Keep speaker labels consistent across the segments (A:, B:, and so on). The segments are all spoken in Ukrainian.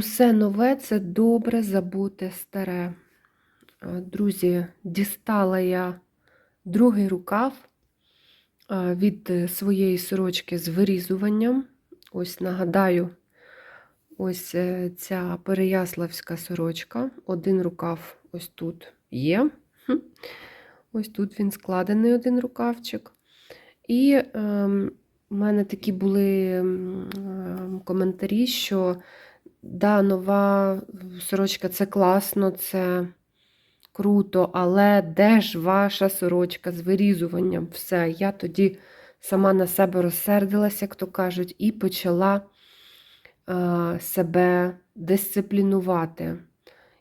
A: Усе нове це добре забуте старе. Е, Друзі, дістала я другий рукав е, від своєї сорочки з вирізуванням. Ось нагадаю, ось е, ця переяславська сорочка. Один рукав ось тут є. Ось тут він складений один рукавчик. І ем, у мене такі були коментарі, що да, нова сорочка це класно, це круто, але де ж ваша сорочка з вирізуванням? Все, я тоді сама на себе розсердилася, як то кажуть, і почала е, себе дисциплінувати.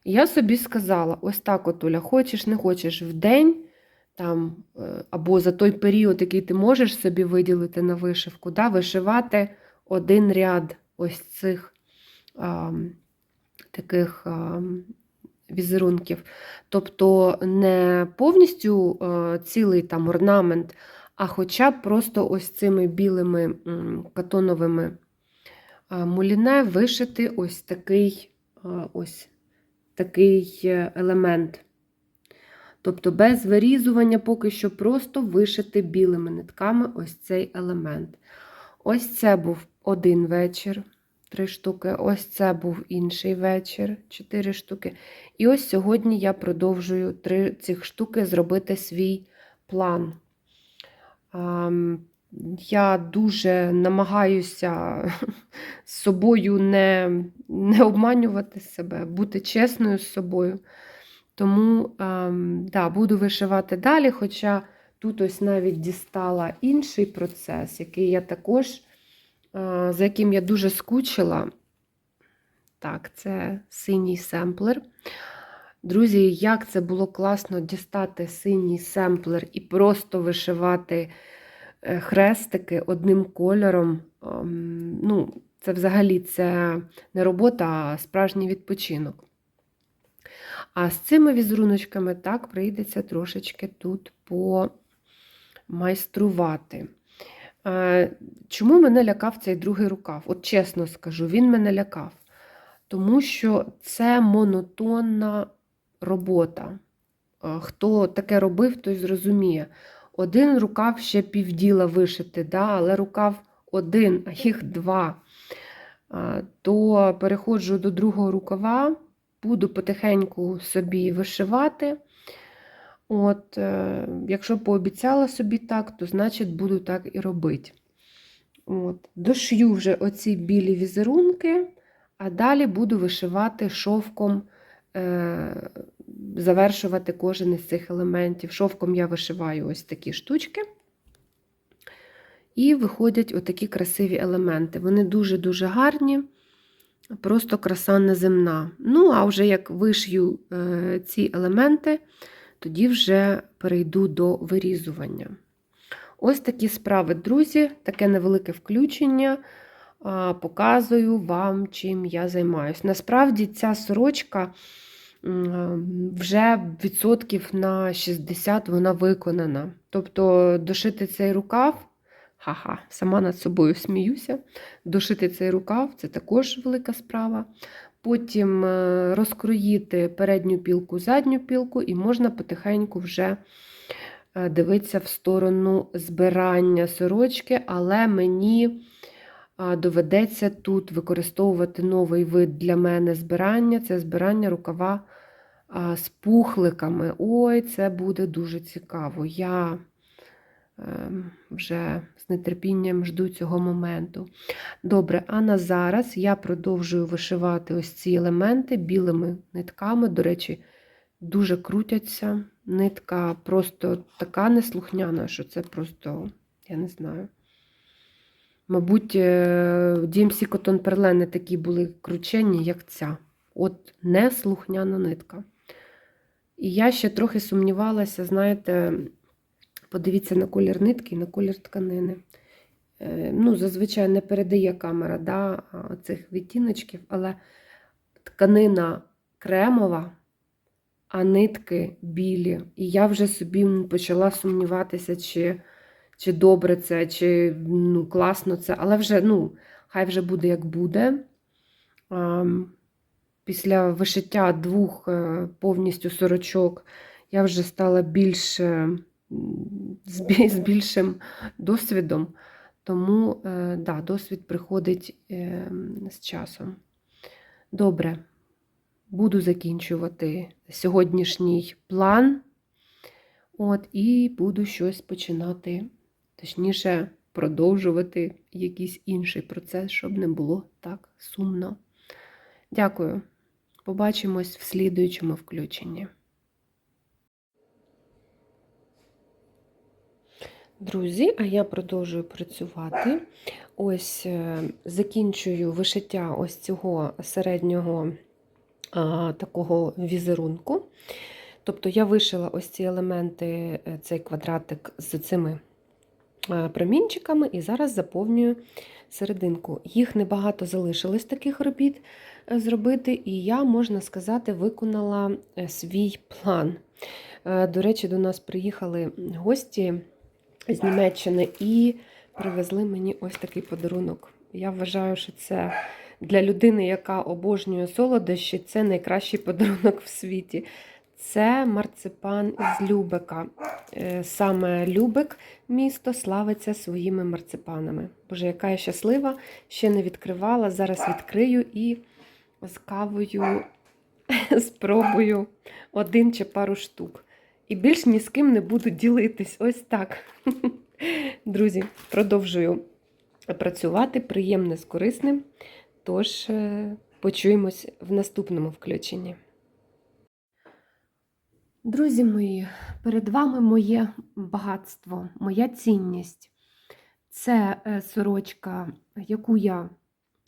A: І я собі сказала: ось так, от, Оля, хочеш, не хочеш в день там, е, або за той період, який ти можеш собі виділити на вишивку, да, вишивати один ряд ось цих таких візерунків. Тобто не повністю а, цілий там орнамент, а хоча б просто ось цими білими катоновими а, муліне вишити ось такий, а, ось такий е, елемент. Тобто без вирізування поки що просто вишити білими нитками ось цей елемент. Ось це був один вечір, три штуки. Ось це був інший вечір, чотири штуки. І ось сьогодні я продовжую три цих штуки зробити свій план. Я дуже намагаюся з собою не, не обманювати себе, бути чесною з собою. Тому да, буду вишивати далі, хоча тут ось навіть дістала інший процес, який я також, за яким я дуже скучила. Так, це синій семплер. Друзі, як це було класно дістати синій семплер і просто вишивати е, хрестики одним кольором. Ем, Ну, Це взагалі це не робота, а справжній відпочинок. А з цими візеруночками так прийдеться трошечки тут помайструвати. Е, Чому мене лякав цей другий рукав? От чесно скажу, він мене лякав. Тому що це монотонна робота. Е, Хто таке робив, той зрозуміє. Один рукав ще півділа вишити, да, але рукав один, а їх два. Е, То переходжу до другого рукава. Буду потихеньку собі вишивати. От, е, Якщо пообіцяла собі так, то значить буду так і робити. От, Дошью вже оці білі візерунки, а далі буду вишивати шовком, е, завершувати кожен із цих елементів. Шовком я вишиваю ось такі штучки. І виходять отакі красиві елементи. Вони дуже-дуже гарні. Просто краса неземна. Ну, а вже як вишью е, ці елементи, тоді вже перейду до вирізування. Ось такі справи, друзі, таке невелике включення. Показую вам, чим я займаюся. Насправді, ця сорочка вже відсотків на 60 вона виконана. Тобто, дошити цей рукав. Ха-ха, сама над собою сміюся. Дошити цей рукав це також велика справа. Потім е, розкроїти передню пілку, задню пілку, і можна потихеньку вже е, дивитися в сторону збирання сорочки, але мені доведеться тут використовувати новий вид для мене збирання це збирання рукава з пухликами. Ой, це буде дуже цікаво. Я вже з нетерпінням жду цього моменту. Добре, а на зараз я продовжую вишивати ось ці елементи білими нитками. До речі, дуже крутяться. Нитка просто така неслухняна, що це просто, я не знаю. Мабуть, е, DMC Cotton Perle не такі були кручені, як ця. От неслухняна нитка. І я ще трохи сумнівалася, знаєте, Подивіться на колір нитки і на колір тканини. Е, ну, Зазвичай не передає камера да, цих відтіночків, але тканина кремова, а нитки білі. І я вже собі почала сумніватися, чи чи добре це, чи ну, класно це. Але вже, ну, хай вже буде, як буде. після вишиття двох е, повністю сорочок я вже стала більш, е, з більшим досвідом, тому е, да, досвід приходить е, з часом. Добре, буду закінчувати сьогоднішній план. От, і буду щось починати, точніше, продовжувати якийсь інший процес, щоб не було так сумно. Дякую. Побачимось в слідуючому включенні. Друзі, а я продовжую працювати. Ось е, закінчую вишиття ось цього середнього а, такого візерунку. Тобто я вишила ось ці елементи, е, цей квадратик з цими е, промінчиками, і зараз заповнюю серединку. Їх небагато залишилось таких робіт зробити, і я, можна сказати, виконала свій план. До речі, до нас приїхали гості з Німеччини і привезли мені ось такий подарунок. Я вважаю, що це для людини, яка обожнює солодощі, це найкращий подарунок в світі. Це марципан з Любека. Е, Саме Любек місто славиться своїми марципанами. Боже, яка я щаслива, ще не відкривала. Зараз відкрию і з кавою спробую один чи пару штук. І більш ні з ким не буду ділитись. Ось так. Друзі, продовжую працювати приємне з корисним. Тож е, почуємось в наступному включенні. Друзі мої, перед вами моє багатство, моя цінність. Це е, сорочка, яку я е,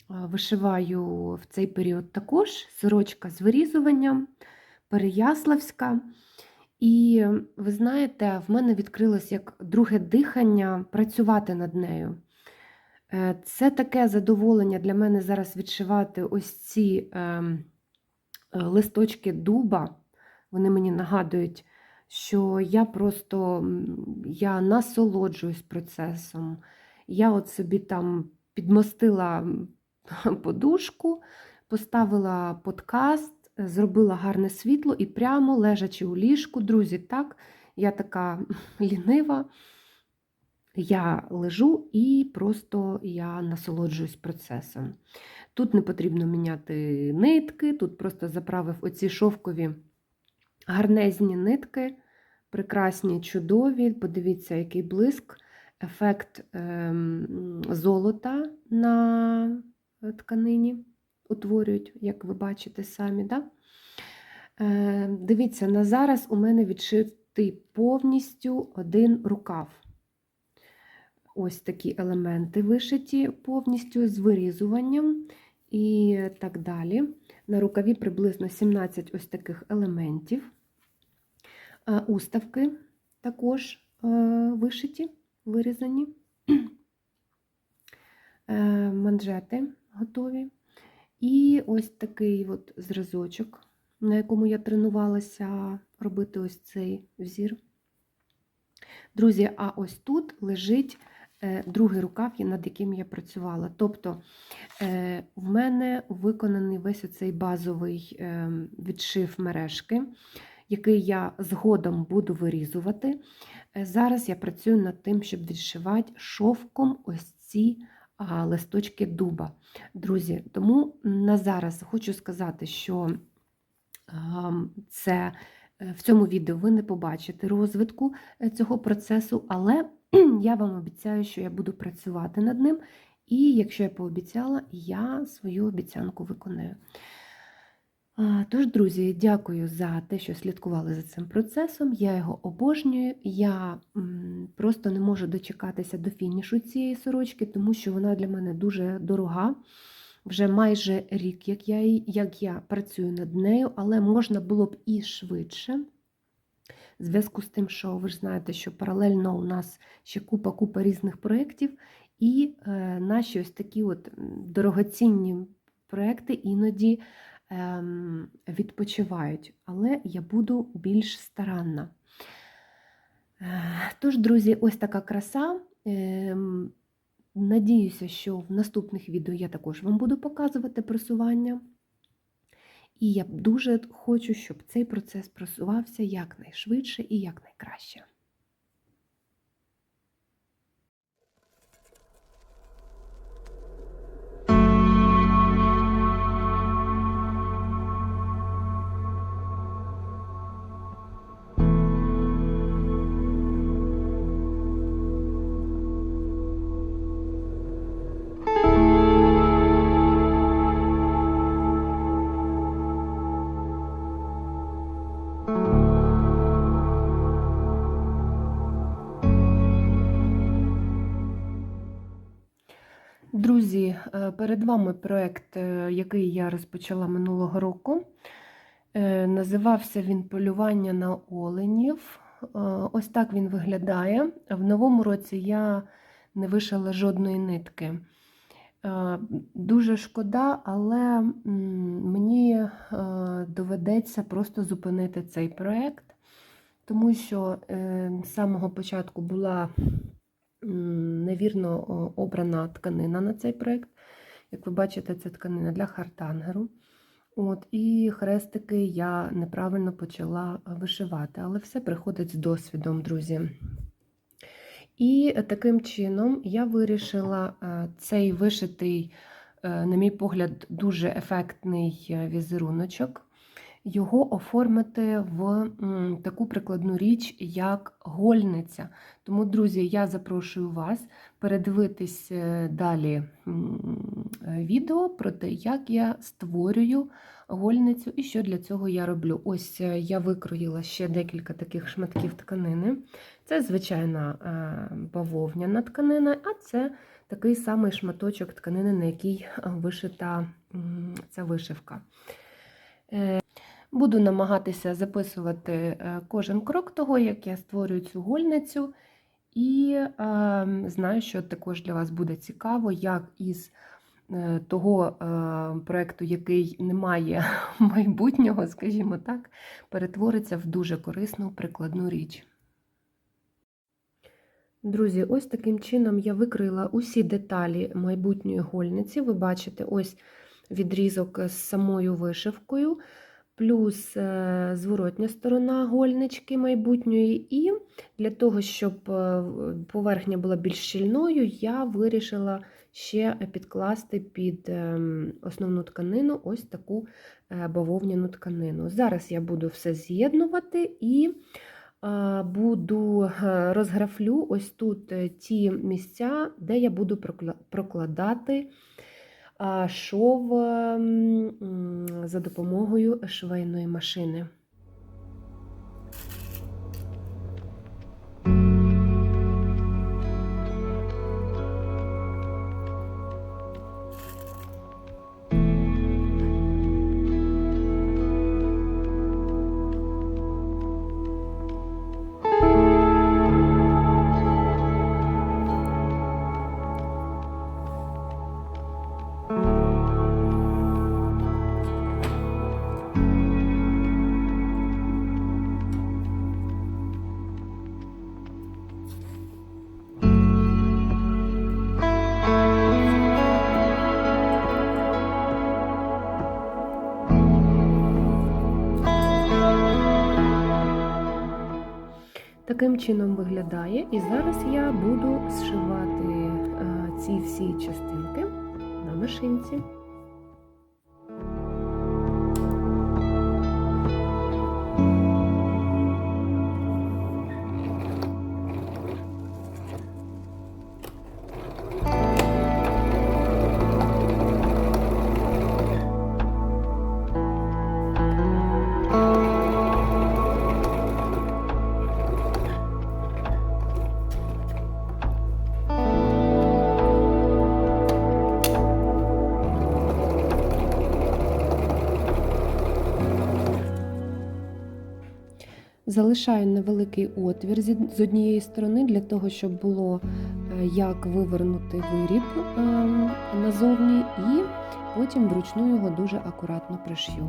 A: вишиваю в цей період також. Сорочка з вирізуванням, Переяславська. І ви знаєте, в мене відкрилось як друге дихання працювати над нею. Е, Це таке задоволення для мене зараз відшивати ось ці ем, е, листочки дуба. Вони мені нагадують, що я просто я насолоджуюсь процесом. Я от собі там підмостила подушку, поставила подкаст, зробила гарне світло і прямо лежачи у ліжку, друзі, так, я така лінива. Я лежу і просто я насолоджуюсь процесом. Тут не потрібно міняти нитки, тут просто заправив оці шовкові гарнезні нитки, прекрасні, чудові. Подивіться, який блиск, ефект ем, золота на тканині утворюють, як ви бачите самі. Да? Е, дивіться, на зараз у мене відшитий повністю один рукав. Ось такі елементи вишиті повністю з вирізуванням і так далі. На рукаві приблизно 17 ось таких елементів. Е, Уставки також е, вишиті, вирізані. Е, Манжети готові. І ось такий от зразочок, на якому я тренувалася робити ось цей взір. Друзі, а ось тут лежить е, другий рукав, над яким я працювала. Тобто е, в мене виконаний весь оцей базовий е, відшив мережки, який я згодом буду вирізувати. Зараз я працюю над тим, щоб відшивати шовком ось ці листочки дуба. Друзі, тому на зараз хочу сказати, що це е, в цьому відео ви не побачите розвитку е, цього процесу, але я вам обіцяю, що я буду працювати над ним. І якщо я пообіцяла, я свою обіцянку виконую. Тож, друзі, дякую за те, що слідкували за цим процесом. Я його обожнюю. Я просто не можу дочекатися до фінішу цієї сорочки, тому що вона для мене дуже дорога. Вже майже рік, як я, як я працюю над нею, але можна було б і швидше. В зв'язку з тим, що ви ж знаєте, що паралельно у нас ще купа-купа різних проєктів, і е, наші ось такі от дорогоцінні проєкти іноді відпочивають, але я буду більш старанна. Е, Тож, друзі, ось така краса. Ем, Надіюся, що в наступних відео я також вам буду показувати просування. І я дуже хочу, щоб цей процес просувався якнайшвидше і якнайкраще. Друзі, е, перед вами проєкт, е, який я розпочала минулого року. Е, Називався він Полювання на оленів. Ось так він виглядає. В новому році я не вишила жодної нитки. Дуже шкода, але мені доведеться просто зупинити цей проєкт, тому що з самого початку була невірно обрана тканина на цей проєкт. Як ви бачите, це тканина для хартангеру. От, І хрестики я неправильно почала вишивати, але все приходить з досвідом, друзі. І таким чином я вирішила е, цей вишитий, е, на мій погляд, дуже ефектний е, візеруночок, його оформити в таку прикладну річ, як гольниця. Тому, друзі, я запрошую вас передивитись е, далі е, відео про те, як я створюю гольницю і що для цього я роблю. Ось е, я викроїла ще декілька таких шматків тканини. Це звичайна бавовняна тканина, а це такий самий шматочок тканини, на якій вишита ця вишивка. Буду намагатися записувати е, кожен крок того, як я створюю цю гольницю. І е, знаю, що також для вас буде цікаво, як із е, того е, проєкту, який не має майбутнього, скажімо так, перетвориться в дуже корисну прикладну річ. Друзі, ось таким чином я викрила усі деталі майбутньої гольниці. Ви бачите, ось відрізок з самою вишивкою, плюс е, зворотня сторона гольнички майбутньої. І для того, щоб е, поверхня була більш щільною, я вирішила ще підкласти під ем, основну тканину ось таку е, бавовняну тканину. Зараз я буду все з'єднувати і буду розграфлю ось тут ті місця, де я буду прокладати шов за допомогою швейної машини. Таким чином виглядає, і зараз я буду зшивати е, ці всі частинки на машинці. Залишаю невеликий отвір з однієї сторони для того, щоб було е, як вивернути виріб ем, назовні, і потім вручну його дуже акуратно пришью.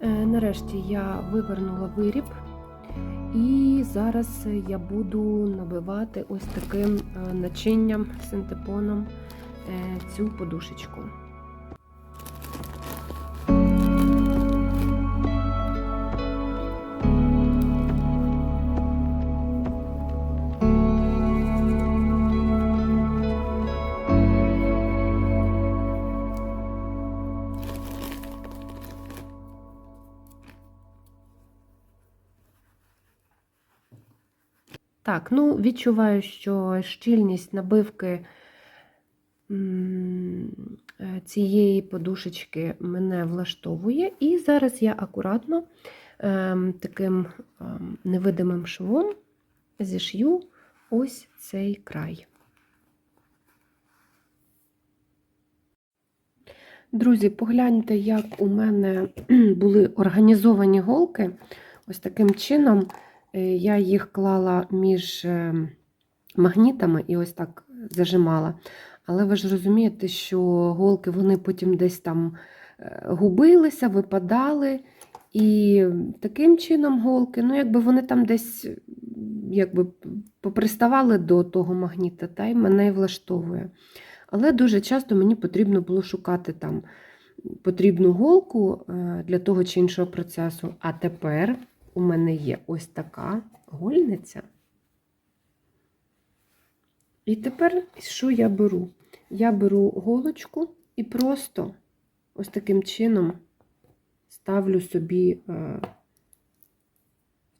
A: Е, нарешті я вивернула виріб, і зараз я буду набивати ось таким е, начинням синтепоном е, цю подушечку. Так, ну відчуваю, що щільність набивки е, цієї подушечки мене влаштовує. І зараз я акуратно ем, таким ем, невидимим швом зішью ось цей край. Друзі, погляньте, як у мене були організовані голки. Ось таким чином я їх клала між е, магнітами і ось так зажимала. Але ви ж розумієте, що голки вони потім десь там е, губилися, випадали. І таким чином голки, ну, якби вони там десь якби поприставали до того магніта, та й мене й влаштовує. Але дуже часто мені потрібно було шукати там потрібну голку е, для того чи іншого процесу. А тепер у мене є ось така гольниця. І тепер що я беру? Я беру голочку і просто ось таким чином ставлю собі е,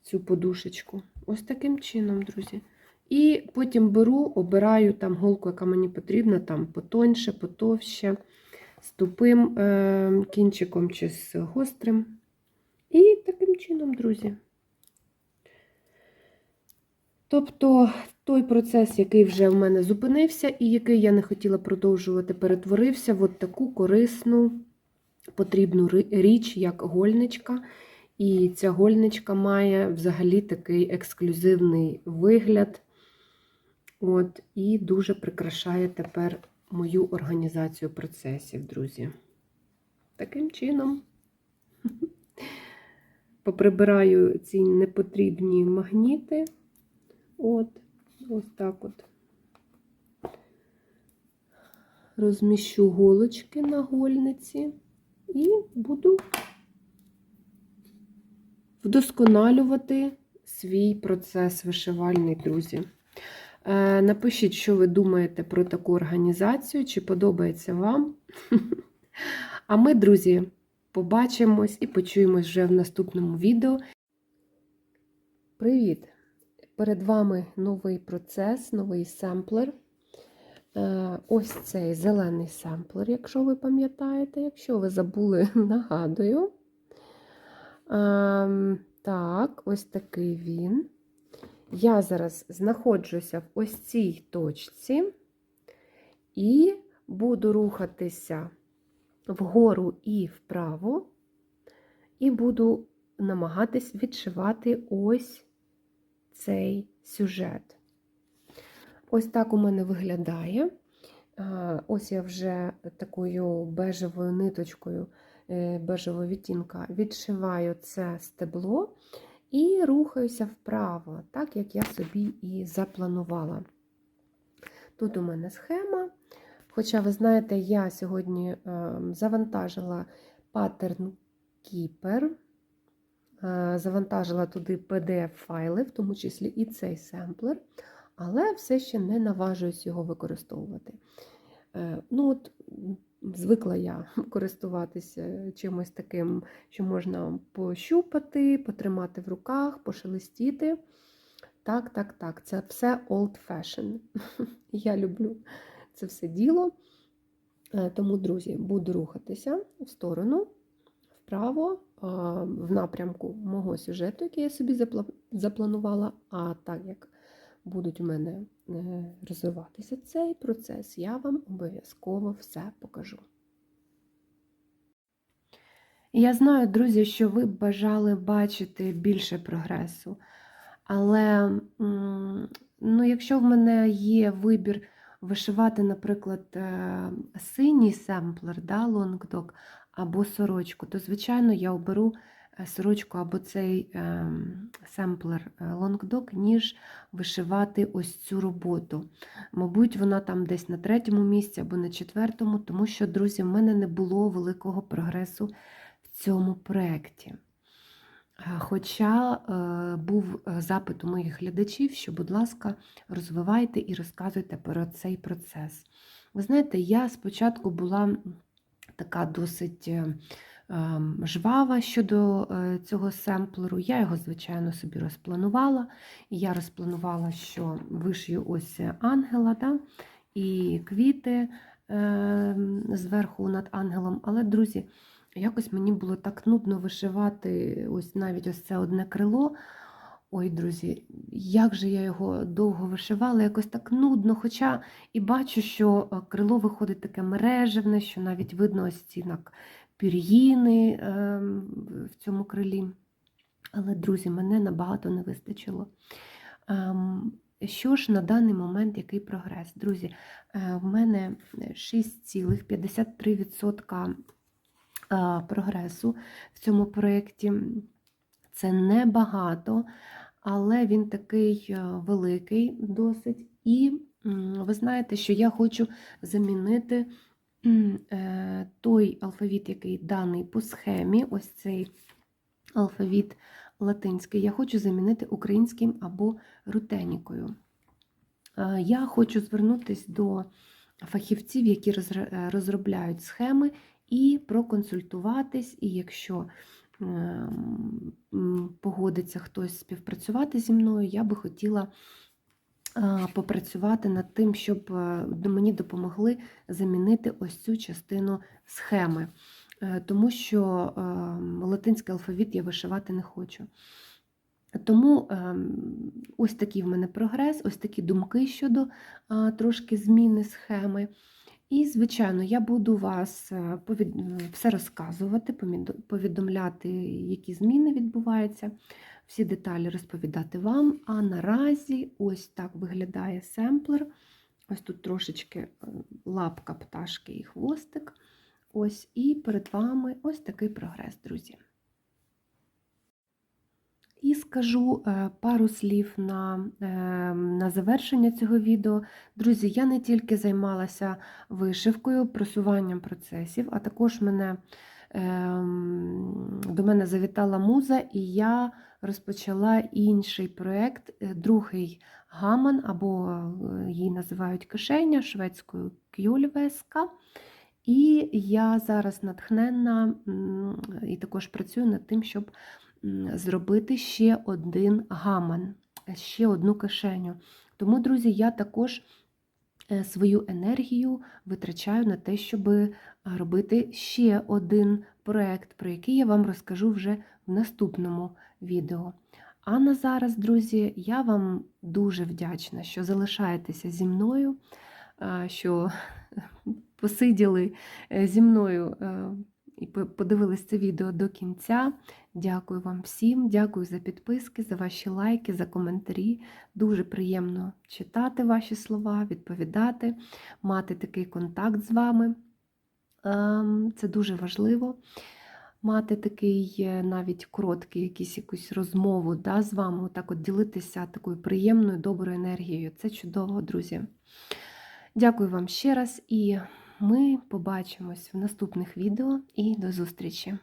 A: цю подушечку. Ось таким чином, друзі. І потім беру, обираю там голку, яка мені потрібна, там потоньше, потовще, з тупим е, кінчиком чи з гострим. Чином, друзі. Тобто той процес, який вже в мене зупинився, і який я не хотіла продовжувати, перетворився в от таку корисну, потрібну річ, як гольничка. І ця гольничка має взагалі такий ексклюзивний вигляд. От, І дуже прикрашає тепер мою організацію процесів, друзі. Таким чином поприбираю ці непотрібні магніти. От, ось так от. Розміщу голочки на гольниці і буду вдосконалювати свій процес вишивальний, друзі. Е, напишіть, що ви думаєте про таку організацію, чи подобається вам. А ми, друзі, побачимось і почуємось вже в наступному відео. Привіт! Перед вами новий процес, новий семплер. Е, ось цей зелений семплер, якщо ви пам'ятаєте, якщо ви забули, нагадую. Ем, так, ось такий він. Я зараз знаходжуся в ось цій точці і буду рухатися вгору і вправо, і буду намагатись відшивати ось цей сюжет. Ось так у мене виглядає. Ось я вже такою бежевою ниточкою, е, бежевого відтінка відшиваю це стебло. І рухаюся вправо, так як я собі і запланувала. Тут у мене схема. Хоча, ви знаєте, я сьогодні ем, завантажила паттерн Keeper, е, завантажила туди PDF-файли, в тому числі і цей семплер, але все ще не наважуюсь його використовувати. Е, ну от, Звикла я користуватися чимось таким, що можна пощупати, потримати в руках, пошелестіти. Так, так, так, це все old fashion. Я люблю це все діло. Е, тому, друзі, буду рухатися в сторону, вправо, в напрямку мого сюжету, який я собі запланувала. А так як будуть у мене е, розвиватися цей процес, я вам обов'язково все покажу. Я знаю, друзі, що ви б бажали бачити більше прогресу. Але ну, якщо в мене є вибір вишивати, наприклад, е, синій семплер, да, лонгдок, або сорочку, то, звичайно, я оберу е, сорочку або цей ем, семплер е, лонгдок, ніж вишивати ось цю роботу. Мабуть, вона там десь на третьому місці або на четвертому, тому що, друзі, в мене не було великого прогресу в цьому проєкті. Е, Хоча е, був е, запит у моїх глядачів, що, будь ласка, розвивайте і розказуйте про цей процес. Ви знаєте, я спочатку була така досить е, ем, жвава щодо е, цього семплеру. Я його, звичайно, собі розпланувала. І я розпланувала, що вишию ось ангела да? і квіти е, зверху над ангелом. Але, друзі, якось мені було так нудно вишивати ось навіть ось це одне крило. Ой, друзі, як же я його довго вишивала, якось так нудно. Хоча і бачу, що е, крило виходить таке мережевне, що навіть видно ось ці пір'їни ем, в цьому крилі. Але, друзі, мене набагато не вистачило. Ем, Що ж на даний момент який прогрес? Друзі, е, в мене 6,53% е, прогресу в цьому проєкті. Це небагато, але він такий е, великий досить. І ви знаєте, що я хочу замінити е, той алфавіт, який даний по схемі, ось цей алфавіт латинський, я хочу замінити українським або рутенікою. Е, Я хочу звернутися до фахівців, які е, розробляють схеми, і проконсультуватись, і якщо ем, погодиться хтось співпрацювати зі мною, я би хотіла попрацювати над тим, щоб е, мені допомогли замінити ось цю частину схеми, Е, тому що ем, латинський алфавіт я вишивати не хочу. Тому ем, ось такий в мене прогрес, ось такі думки щодо трошки зміни схеми. І, звичайно, я буду вас е, е, все розказувати, повідомляти, які зміни відбуваються, всі деталі розповідати вам. А наразі ось так виглядає семплер. Ось тут трошечки е, лапка пташки і хвостик. Ось, і перед вами ось такий прогрес, друзі. І скажу е, пару слів на, е, на завершення цього відео. Друзі, я не тільки займалася вишивкою, просуванням процесів, а також мене, ем, до мене завітала муза, і я розпочала інший проєкт, е, другий гаман, або її називають кишеня шведською кюльвеска. І я зараз натхненна і також працюю над тим, щоб зробити ще один гаман, ще одну кишеню. Тому, друзі, я також е, свою енергію витрачаю на те, щоб робити ще один проєкт, про який я вам розкажу вже в наступному відео. А на зараз, друзі, я вам дуже вдячна, що залишаєтеся зі мною, що посиділи е, зі мною е, і по- подивились це відео до кінця. Дякую вам всім, дякую за підписки, за ваші лайки, за коментарі. Дуже приємно читати ваші слова, відповідати, мати такий контакт з вами. Ем, Це дуже важливо. Мати такий е, навіть короткий, якийсь якусь розмову да, з вами, так от ділитися такою приємною, доброю енергією. Це чудово, друзі. Дякую вам ще раз, і ми побачимось в наступних відео і до зустрічі!